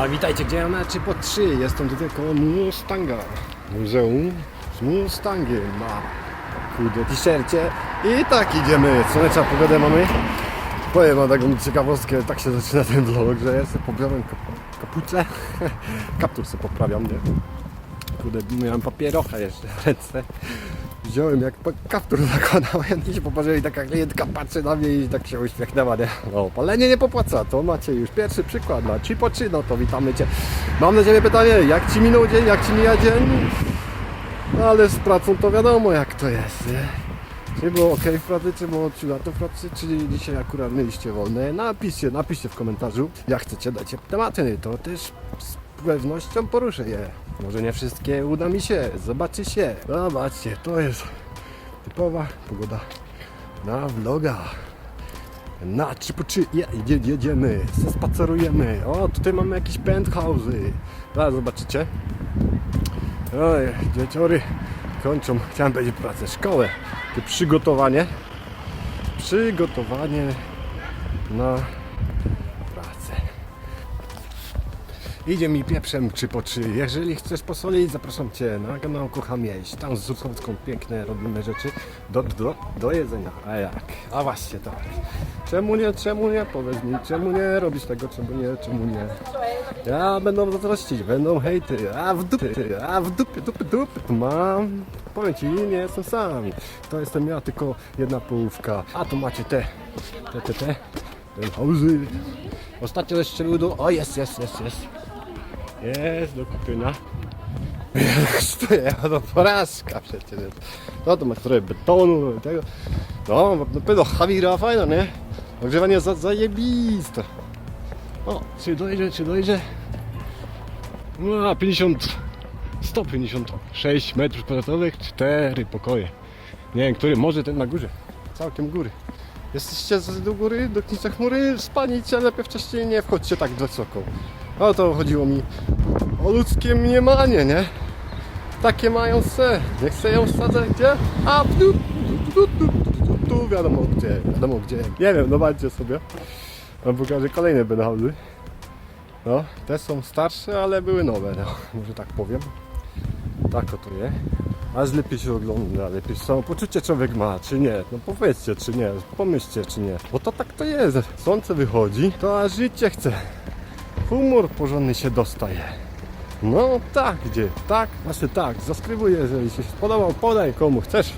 A witajcie, gdzie ja na 3 po 3 Jestem tutaj koło Mustanga. Muzeum z Mustangiem na kurde t-shircie. I tak idziemy, słoneczna pogodę mamy. Powiem wam taką ciekawostkę, tak się zaczyna ten vlog, że ja sobie poprawiam kap- kapucę. Kaptur sobie poprawiam, nie? Kurde, miałem papierocha jeszcze w ręce Wziąłem jak kaptur zakładałem i się popatrzyłem i taka klientka patrzy na mnie i tak się uśmiechnęła, nie? No, palenie nie popłaca, to macie już pierwszy przykład na 3 3, no to witamy Cię. Mam na Ciebie pytanie, jak Ci minął dzień, jak Ci mija dzień? No ale z pracą to wiadomo jak to jest, nie? Czy było ok w pracy, czy było ciulato w pracy, czy dzisiaj akurat mieliście wolne? Napiszcie, napiszcie w komentarzu, jak chcecie dać tematy, to też z pewnością poruszę je. Może nie wszystkie uda mi się, zobaczy się. Zobaczcie, to jest typowa pogoda na vloga. Na 3 po 3 je, je, jedziemy, spacerujemy. O, tutaj mamy jakieś penthouse'y. Zaraz zobaczycie. Oj, dzieciory kończą, chciałem powiedzieć pracę, szkołę. To przygotowanie. Przygotowanie na Idzie mi pieprzem 3 po 3. Jeżeli chcesz posolić, zapraszam Cię na kanał Kocham Jeść. Tam z Zupowską piękne robimy rzeczy do, do, do jedzenia. A jak? A właśnie tak. Czemu nie, czemu nie? Powiedz mi, czemu nie robisz tego, czemu nie, czemu nie? Ja będą zazdrościć, będą hejty, a w dupie, a w dupy, dupy, tu mam. Powiem Ci, nie jestem sam. To jestem ja, tylko jedna połówka. A tu macie te, te, te, te, ten. Ostatnio jeszcze do... O, jest, jest, jest, jest. Jest do kupienia. Stoję, to porażka przecież. No to ma trochę betonu i tego. No, na pewno Hawira fajna, nie? Ogrzewanie za, zajebiste. O, czy dojdzie, czy dojdzie? No, 50, 156 metrów kwadratowych, 4 pokoje. Nie wiem, który, może ten na górze. Całkiem góry. Jesteście do góry, dotknijcie chmury, spanicie, lepiej wcześniej nie wchodźcie tak wysoko. O to chodziło mi o ludzkie mniemanie, nie? Takie mają se. Nie chcę ją wsadzać gdzie? A tu, tu, tu, tu, tu, wiadomo gdzie, wiadomo gdzie. Nie wiem, zobaczcie sobie. Wam pokażę kolejne benhauzy. No, te są starsze, ale były nowe, no, może tak powiem. Tak oto je. Aż lepiej się ogląda, lepiej samopoczucie człowiek ma, czy nie. No powiedzcie, czy nie, pomyślcie, czy nie. Bo to tak to jest. Słońce wychodzi, to aż życie chce. Humor porządny się dostaje. No tak, gdzie? Tak, właśnie tak. Zaskrybuję, jeżeli się spodobał, podaj komu chcesz.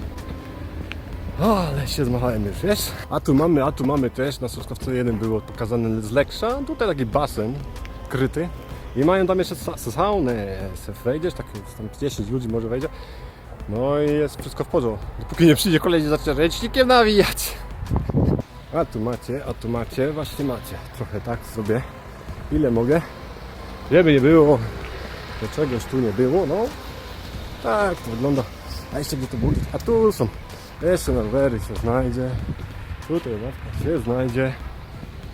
O, ale się zmachałem już, wiesz? A tu mamy, a tu mamy też, na Soskowcu 1 było pokazane z Leksza, tutaj taki basen kryty. I mają tam jeszcze sa- saunę, se wejdziesz, tak tam 10 ludzi może wejdzie. No i jest wszystko w porządku. Dopóki nie przyjdzie kolej i zacznie ręcznikiem nawijać. A tu macie, a tu macie, właśnie macie. Trochę tak sobie. Ile mogę? Żeby nie było, to czegoś tu nie było, no. Tak to wygląda. A jeszcze gdzie to było? A tu są. Jeszcze na rowery się znajdzie. Tutaj ławka się znajdzie.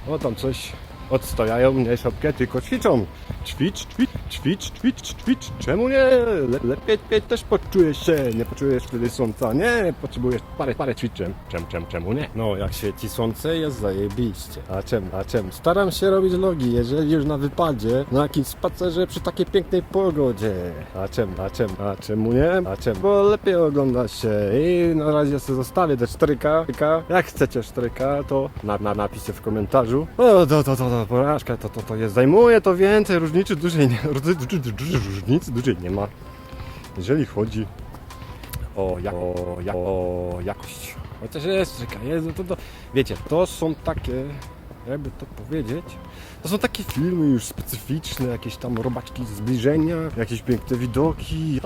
O tam coś odstojają, nie szopkę, tylko ćwiczą. Ćwicz, ćwicz, ćwicz, ćwicz, ćwicz. Czemu nie? Le, lepiej, lepiej też poczujesz się. Nie poczujesz wtedy słońca. Nie, potrzebujesz parę, parę ćwiczeń. Czemu, czemu, czemu nie? No, jak świeci słońce jest zajebiście. A czemu, a czemu? Staram się robić logi, jeżeli już na wypadzie, na jakimś spacerze przy takiej pięknej pogodzie. A czemu, a czemu, a czemu nie? A czemu? Bo lepiej ogląda się i na razie sobie zostawię te 4K. 4K. Jak chcecie 4K, to na, na, napiszcie w komentarzu. O, to, to, to, to porażka, to, to, to jest, zajmuje to więcej, różnicy dużej nie, różnicy, dużej nie ma. Jeżeli chodzi o, ja, o, ja, o jakość. Chociaż jest, czekaj, Jezu, to, to, wiecie, to są takie, jakby to powiedzieć, to są takie filmy już specyficzne, jakieś tam robaczki zbliżenia, jakieś piękne widoki.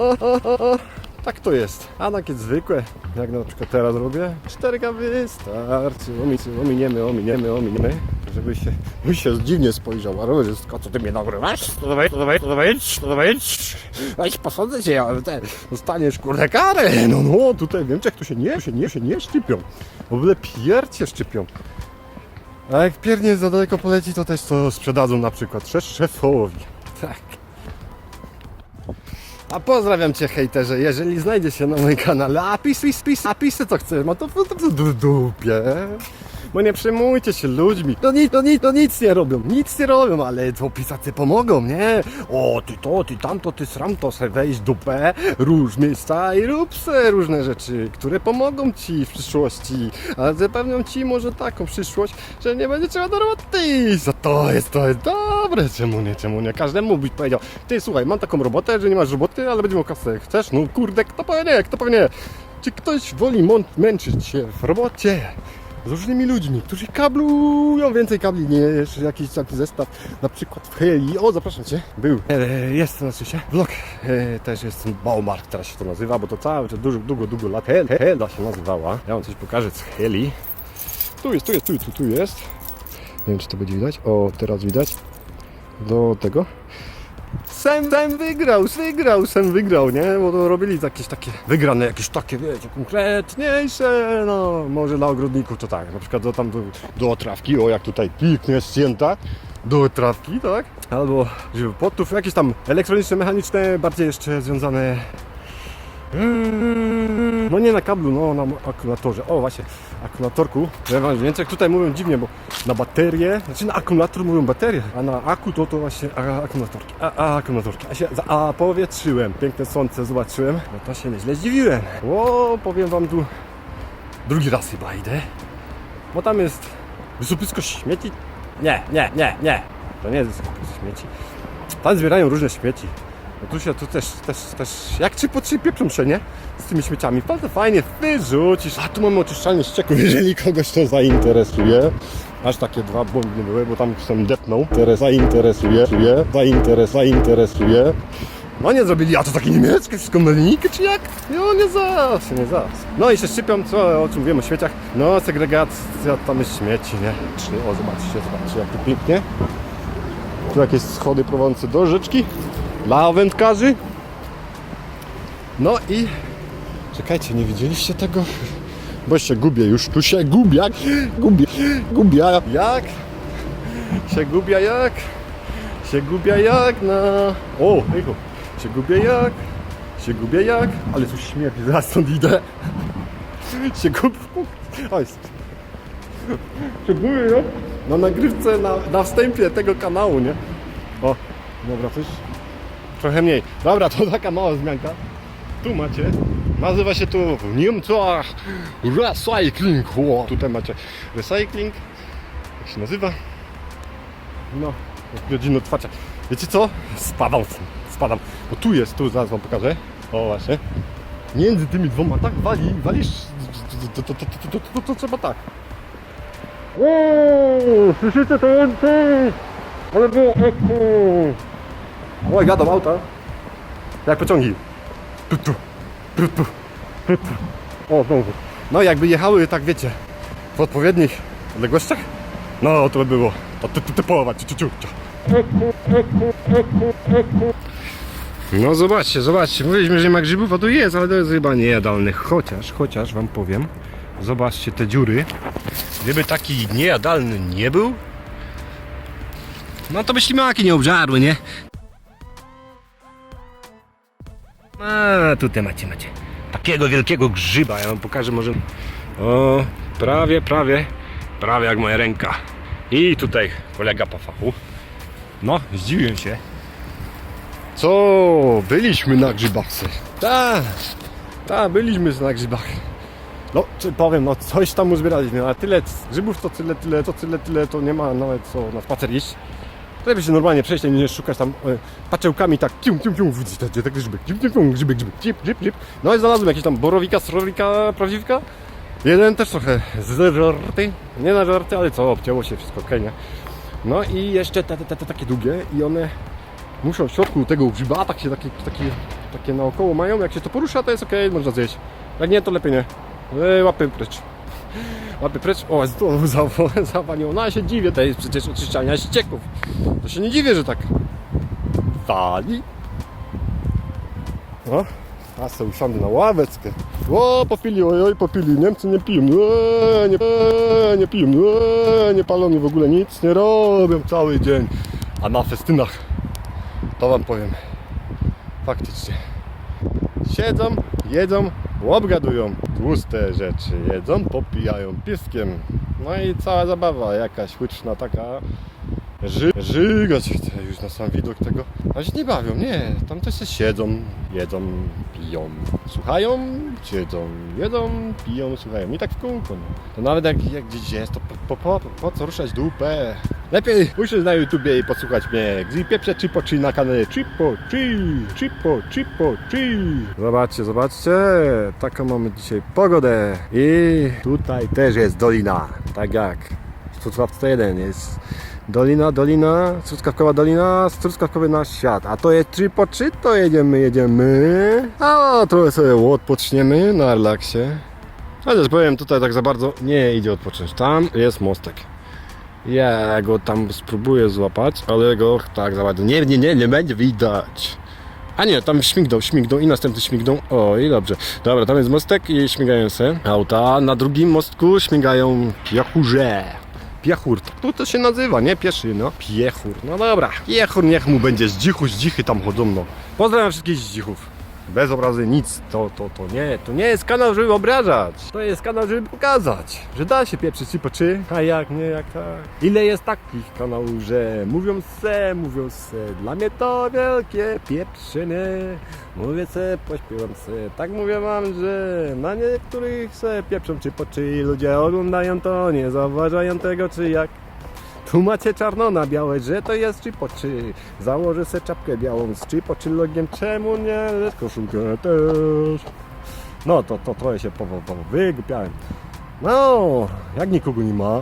Tak to jest. A takie zwykłe, jak na przykład teraz robię, 4K wystarczy. Omi- Ominiemy, ominiemy, ominiemy, żeby się, by się dziwnie spojrzał. A rowerzysko, co ty mnie nagrywasz? Weź, posadzę cię, ale te, dostaniesz kurde karę. No, no, tutaj w Niemczech to się nie, się nie, się nie szczypią. W ogóle piercie szczypią. A jak piernie za daleko poleci, to też to sprzedadzą na przykład szef, szefowi. Tak. A pozdrawiam Cię hejterze, jeżeli znajdzie się na moim kanale, a pis, pis, pis, a pisy co chcesz, ma to w dupie. Bo nie przejmujcie się ludźmi. To nic, to nic, to nic nie robią, nic nie robią, ale to pomogą, nie? O, ty to, ty tamto, ty sramto, se wejść dupę, róż miejsca i rób se różne rzeczy, które pomogą ci w przyszłości. A zapewnią ci może taką przyszłość, że nie będzie trzeba do roboty. Za to jest, to jest dobre. Czemu nie, czemu nie? Każdemu byś powiedział, ty słuchaj, mam taką robotę, że nie masz roboty, ale będzie miał kasę. Chcesz? No kurde, kto powie nie, kto powie nie? Czy ktoś woli męczyć się w robocie z różnymi ludźmi, którzy kablują więcej kabli niż jakiś taki zestaw, na przykład w Heli. O, zapraszam Cię. Był. E, jest, znaczy się. Vlog. E, też jest Baumark, teraz się to nazywa, bo to cały dużo, długo, długo lat Hel, Hela się nazywała. Ja Wam coś pokażę z Heli. Tu jest, tu jest, tu, tu, tu jest. Nie wiem, czy to będzie widać. O, teraz widać. Do tego. Sem, sem wygrał, wygrał, sem wygrał, nie? Bo to robili jakieś takie wygrane, jakieś takie, wiecie, konkretniejsze, no, może dla ogrodników to tak, na przykład do tam do, do otrawki, o jak tutaj pięknie ścięta, do otrawki, tak? Albo żywopłotów, jakieś tam elektroniczne, mechaniczne, bardziej jeszcze związane no nie na kablu, no na akumulatorze. O właśnie, akumulatorku. Ja wam, w Niemczech tutaj mówią dziwnie, bo na baterię, znaczy na akumulator mówią baterię, a na aku to to właśnie a, akumulatorki. A, a akumulatorki. A się za a powietrzyłem. Piękne słońce zobaczyłem. No to się nieźle zdziwiłem. O, powiem wam tu drugi raz chyba idę. Bo tam jest wysypisko śmieci. Nie, nie, nie, nie. To nie jest wysypisko śmieci. Tam zbierają różne śmieci. No tu też, też, też, jak czy po trzy pieprzą się, nie? Z tymi śmieciami. Bardzo fajnie wyrzucisz. A tu mamy oczyszczalnię ścieków, jeżeli kogoś to zainteresuje. Aż takie dwa błędne były, bo tam się depnął. Teraz zainteresuje, zainteres, zainteresuje. No nie zrobili, a to takie niemieckie wszystko na linijkę, czy jak? No nie zaraz, nie zaraz. No i się szczypią, co, o czym mówimy o śmieciach. No segregacja, tam jest śmieci, nie? Czy, o zobaczcie, zobaczcie jak to pięknie. Tu jakieś schody prowadzące do rzeczki dla wędkarzy. No i czekajcie, nie widzieliście tego? Bo się gubię już, tu się gubię, gubię, gubię, jak? Się gubię jak? Się gubię jak na... O, echo, się gubię jak? Się gubię jak? Ale tu śmierdzi, zaraz stąd idę. Się gubię... Oj, się gubię jak? Na nagrywce, na, na wstępie tego kanału, nie? O, dobra, coś trochę mniej. Dobra, to taka mała zmianka. Tu macie, nazywa się tu w Recycling. O, tutaj macie recycling. Jak się nazywa? No, godziny otwarcia. Wiecie co? Spadam, spadam. Bo tu jest, tu zaraz wam pokażę. O właśnie. Między tymi dwoma tak wali, walisz, to, to, to, to, to, to, to trzeba tak. Uuu, słyszycie to? Ale było echo. Oj, jadą auta. Jak pociągi. Tu, tu, tu. O, znowu. No jakby jechały, tak wiecie, w odpowiednich odległościach, no to by było to ty, ty, typowa. No zobaczcie, zobaczcie, mówiliśmy, że nie ma grzybów, a tu jest, ale to jest chyba niejadalny. Chociaż, chociaż wam powiem, zobaczcie te dziury. Gdyby taki niejadalny nie był, no to by ślimaki nie obżarły, nie? A tutaj macie, macie. Takiego wielkiego grzyba. Ja wam pokażę może. O, prawie, prawie, prawie jak moja ręka. I tutaj kolega po fachu. No, zdziwiłem się. Co? Byliśmy na grzybach. Tak, tak, byliśmy na grzybach. No, czy powiem, no coś tam uzbieraliśmy, ale tyle grzybów to tyle, tyle, to tyle, tyle, to nie ma nawet co na spacer iść. By się normalnie przejść, nie szukać tam e, paczełkami tak cium, cium, widzisz te, grzyby, cium, cium, grzyby, grzyby, grzyb, grzyb, grzyb. No i znalazłem jakieś tam borowika, srowika, prawdziwka. Jeden też trochę z żarty, nie na żarty, ale co, obcięło się wszystko, okej? No i jeszcze te, te, te, takie długie i one muszą w środku tego grzyba, tak się takie, takie, takie naokoło mają, jak się to porusza, to jest okej, można zjeść. Jak nie, to lepiej nie. E, łapy precz. Łapy precz. O, znowu zawo- zawaliło. No ja się dziwię, to jest przecież oczyszczalnia ścieków. To się nie dziwię, że tak wali. No, a se usiądę na ławeczkę. O, popili, oj, oj, popili. Niemcy nie piją. Eee, nie, eee, nie piją. Eee, nie palą mi w ogóle nic, nie robią cały dzień. A na festynach, to wam powiem, faktycznie. Siedzą, jedzą, obgadują tłuste rzeczy, jedzą, popijają piskiem. No i cała zabawa jakaś huczna taka. Ży, żygać już na sam widok tego. A się nie bawią, nie. Tam też się siedzą, jedzą, piją. Słuchają, siedzą, jedzą, piją, słuchają. I tak w kółko. No. To nawet jak, jak gdzieś jest, to po, po, po, po co ruszać dupę? Lepiej usiąść na YouTubie i posłuchać mnie. Gdy pieprze Chipo Chi na kanale Chipo Chi, Chipo, Chipo Chi. Zobaczcie, zobaczcie. Taką mamy dzisiaj pogodę. I tutaj też jest dolina. Tak jak w Truskawce 1 jest Dolina, dolina, truskawkowa dolina, truskawkowy nasz świat. A to jest 3 po 3, to jedziemy, jedziemy. A trochę sobie odpoczniemy na relaksie. Chociaż powiem, tutaj tak za bardzo nie idzie odpocząć. Tam jest mostek. Ja go tam spróbuję złapać, ale go tak za bardzo nie, nie, nie, nie będzie widać. A nie, tam śmigną, śmigną i następny śmigną. O, i dobrze. Dobra, tam jest mostek i śmigają se auta. Na drugim mostku śmigają piachurze. Piechur, to, to się nazywa, nie pieszy, no. Piechur, no dobra. Piechur, niech mu będzie zdzichu, zdzichy tam chodzą, no. Pozdrawiam wszystkich zdzichów. Bez obrazy nic, to, to, to nie, to nie jest kanał, żeby obrażać. To jest kanał, żeby pokazać, że da się pieprzyć i po czy, a jak nie, jak tak. Ile jest takich kanałów, że mówią se, mówią se, dla mnie to wielkie pieprzyny. Mówię se, pośpiewam se, tak mówię wam, że na niektórych se pieprzą czy po czy ludzie oglądają to, nie zauważają tego czy jak. Tu macie czarno na białe, że to jest czy po czy. Założę se czapkę białą z czy po czy logiem, czemu nie? Koszulkę też. No to, to trochę się wygłupiałem. No, jak nikogo nie ma,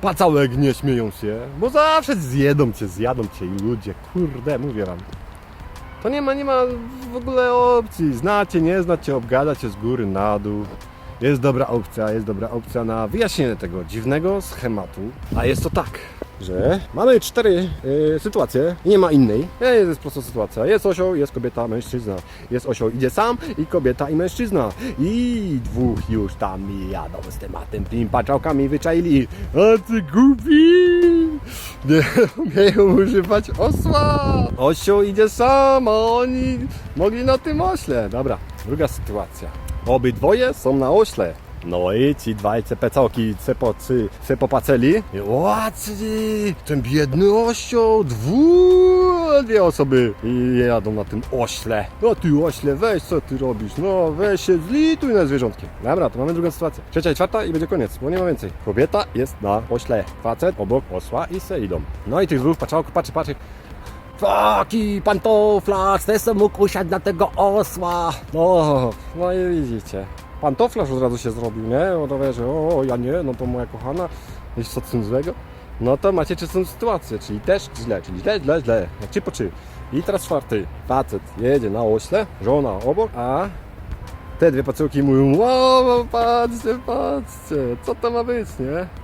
pacałek nie śmieją się, bo zawsze zjedą cię, zjadą cię i ludzie, kurde, mówię wam. To nie ma, nie ma w ogóle opcji. Znacie, nie znacie, obgadać z góry na dół. Jest dobra opcja, jest dobra opcja na wyjaśnienie tego dziwnego schematu. A jest to tak, że mamy cztery y, sytuacje nie ma innej. Jest, jest prosta sytuacja. Jest osioł, jest kobieta, mężczyzna. Jest osioł, idzie sam i kobieta i mężczyzna. I dwóch już tam jadą z tematem, tymi paczałkami wyczaili. A ty głupi! Nie umieją używać osła! Osioł idzie sam, a oni mogli na tym ośle. Dobra, druga sytuacja. Obydwoje są na ośle. No i ci dwaj cepecałki cepocy, cepopaceli. Łacy, ten biedny osioł, dwu, dwie osoby i jadą na tym ośle. No ty ośle, weź co ty robisz, no weź się zlituj na zwierzątkiem. Dobra, to mamy drugą sytuację. Trzecia i czwarta i będzie koniec, bo nie ma więcej. Kobieta jest na ośle, facet obok osła i se idą. No i tych dwóch patrzałków patrzy, patrzy. Taki pantoflarz, też mógł usiąść na tego osła. No, no i widzicie. Pantoflarz od razu się zrobił, nie? O, to wiesz, o, ja nie, no to moja kochana, jest co tym złego. No to macie czystą sytuację, czyli też źle, czyli źle, źle, źle, jak czy po czy. I teraz czwarty, facet jedzie na ośle, żona obok, a te dwie pacyłki mówią, wow, patrzcie, patrzcie, co to ma być, nie?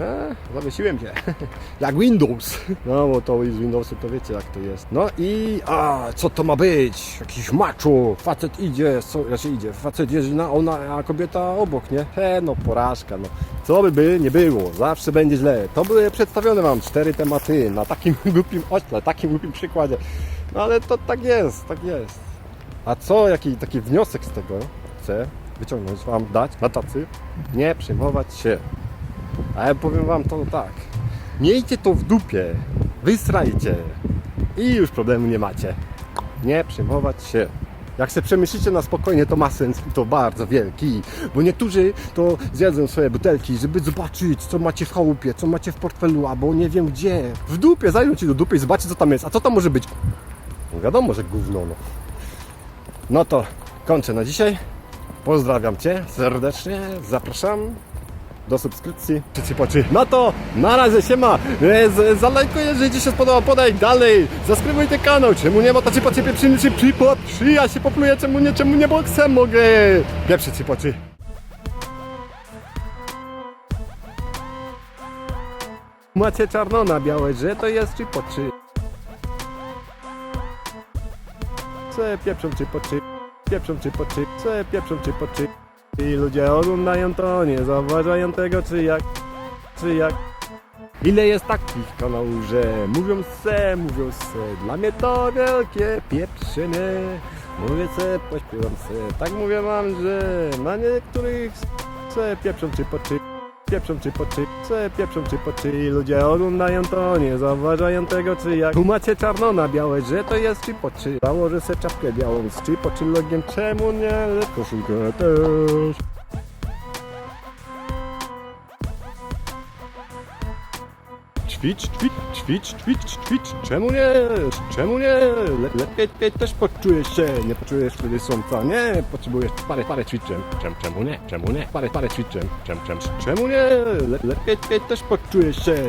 E, zawiesiłem się. jak Windows. No bo to z Windowsem to wiecie jak to jest. No i a co to ma być? Jakiś macho. Facet idzie, co, znaczy idzie. Facet jeździ na ona, a kobieta obok, nie? He, no porażka, no. Co by by nie było, zawsze będzie źle. To były przedstawione wam cztery tematy na takim głupim ośle, takim głupim przykładzie. No ale to tak jest, tak jest. A co, jaki taki wniosek z tego chcę wyciągnąć wam, dać na tacy? Nie przejmować się. A ja powiem wam to tak. Miejcie to w dupie. Wysrajcie. I już problemu nie macie. Nie przejmować się. Jak se przemyślicie na spokojnie, to ma sens i to bardzo wielki. Bo niektórzy to zjedzą swoje butelki, żeby zobaczyć, co macie w chałupie, co macie w portfelu, albo nie wiem gdzie. W dupie, zajmą ci do dupy i zobaczcie, co tam jest. A co tam może być? No wiadomo, że gówno, no. No to kończę na dzisiaj. Pozdrawiam Cię serdecznie. Zapraszam do subskrypcji. Czy ci poczy? No to na razie się ma. Zalajkuj, jeżeli Ci się spodobał, podaj dalej. Zaskrybuj ten kanał. Czemu nie? Bo to ci po ciebie przy, przy, przy, przy, przy, ja się popluję. Czemu nie? Czemu nie? Bo mogę. Pierwszy ci poczy. Macie czarno na białe, że to jest czy po czy. Se pieprzą czy po czy. Pieprzą czy po czy. Se pieprzą czy po czy. I ludzie oglądają to, nie zauważają tego czy jak, czy jak. Ile jest takich kanałów, że mówią se, mówią se, dla mnie to wielkie pieprzyny. Mówię se, pośpiewam se, tak mówię wam, że na niektórych se pieprzą czy poczy, pieprzą czy poczy, se pieprzą czy poczy. Ludzie oglądają to, nie zauważają tego, czy jak tu macie czarno na białe, że to jest czy poczy. Założę se czapkę białą z czy poczy logiem, czemu nie, koszulkę też. Ćwicz, ćwicz, ćwicz, ćwicz, ćwicz, czemu nie, czemu nie, Le, lepiej, lepiej też poczujesz się, nie poczujesz wtedy słońca, nie, potrzebujesz parę, parę ćwiczeń, czem, czemu nie, czemu nie, parę, parę ćwiczeń, czem, czem, czemu nie, Le, lepiej, lepiej też poczujesz się,